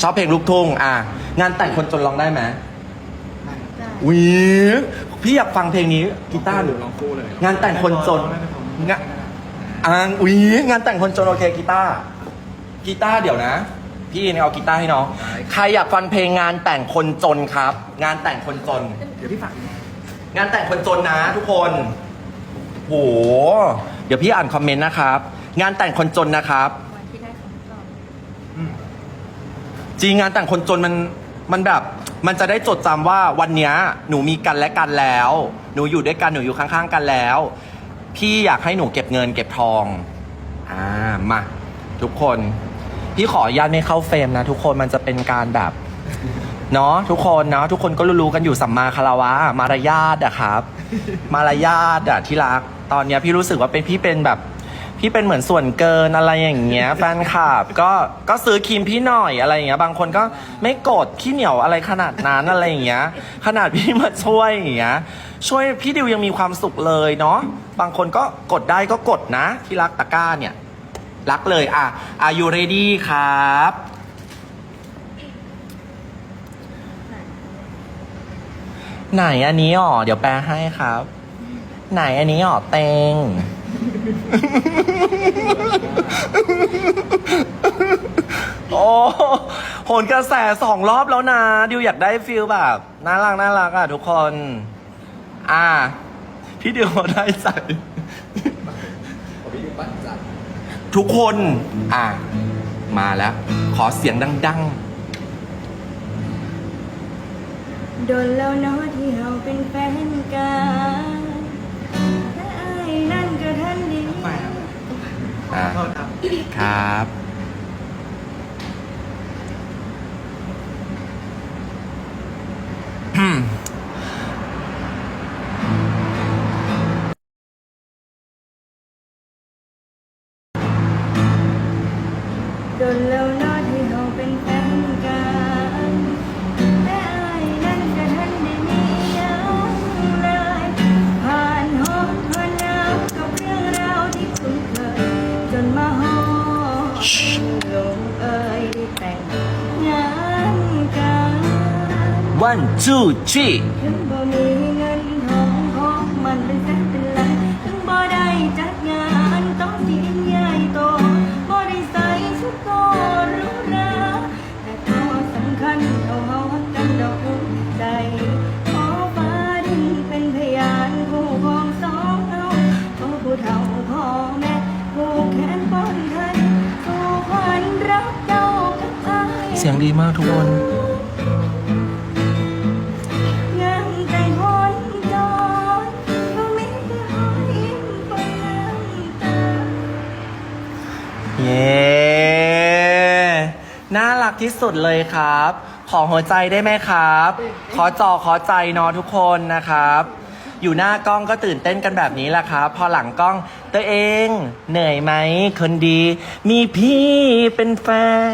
ชอบเพลงลูกทุ่งอะงานแต่งคนจนร้องได้ไหมได้วิพี่อยากฟังเพลงนี้กีตาร์หนูลองคู่เลยงานแต่งคนจนงะอ่างวิงานแต่งคนจนโอเคกีตาร์กีตาร์เดี๋ยวนะ พี่เนี่ยเอากีตาร์ให้น้องใครอยากฟังเพลงงานแต่งคนจนครับ งานแต่งคนจน เดี๋ยวพี่ฝากงานแต่งคนจนนะ ทุกคนโหเดี๋ยวพี่อ่านคอมเมนต์นะครับ งานแต่งคนจนนะครับ วันที่ได้คำตอบ จริงงานแต่งคนจนมันมันแบบ มันจะได้จดจำว่าวันเนี้ยหนูมีกันและกันแล้ว หนูอยู่ด้วยกันหนูอยู่ข้างๆกันแล้ว พี่อยากให้หนูเก็บเงินเก็บทองอ่ามาทุกคน พี่ขออนุญาตไม่เข้าเฟรมนะ ทุกคนมันจะเป็นการแบบ เนาะทุกคนเนาะทุกคนก็รู้ๆกันอยู่สัมมาคารวะ มารยาทอะครับ มารยาทอะที่รัก ตอนเนี้ยพี่รู้สึกว่าเป็นพี่เป็นแบบ พี่เป็นเหมือนส่วนเกินอะไรอย่างเงี้ยแฟนคลับก็ก็ซื้อครีมพี่หน่อยอะไรอย่างเงี้ยบางคนก็ไม่โกรธขี้เหนียวอะไรขนาดนั้นอะไรอย่างเงี้ยขนาดพี่มาช่วยอย่างเงี้ยช่วยพี่ดิวยังมีความสุขเลยเนาะบางคนก็กดได้ก็กดนะที่รักตะกร้าเนี่ย รักเลยอะ Are you ready ครับไหนอันนี้อ๋อเดี๋ยวแปลให้ครับ ไหนอันนี้อ๋อเตง โอ้โห นกระแสสองรอบแล้วนะ ดิวอยากได้ฟิลแบบน่ารักน่ารักอะทุกคน อ่า พี่ดิวได้ใส่ พี่ดิวปั้นจัดทุกคน อ่ามาแล้ว ขอเสียงดัง โดนแล้วเนาะที่เราเป็นแฟนกันแต่ไอ้นั่นก็ทันดีไปครับๆอ่าโทษครับ ครับ อืม โดนแล้วเนาะที่เราเป็นแฟนกัน one two three ถึงบ่มีเงินทองของมันเป็นแสนเป็นล้านถึงบ่ได้จัดงานต้องยิ่งใหญ่โตบ่ได้ใส่ชุดโกหรูหราแต่ข้อสำคัญเอาเฮาฮักกันดอกอุ่นใจขอฟ้าดินเป็นพยานคู่ของสองเราขอผู้เฒ่าพ่อแม่ผู้แขนป้อนไทยสู่ขวัญรักเจ้ากับอ้าย เสียงดีมากทุกคน เย้น่ารักที่สุดเลยครับ ขอหัวใจได้ไหมครับ ขอจอขอใจเนอะทุกคนนะครับ อยู่หน้ากล้องก็ตื่นเต้นกันแบบนี้แหละครับ พอหลังกล้องตัวเอง เหนื่อยไหมคนดี มีพี่เป็นแฟน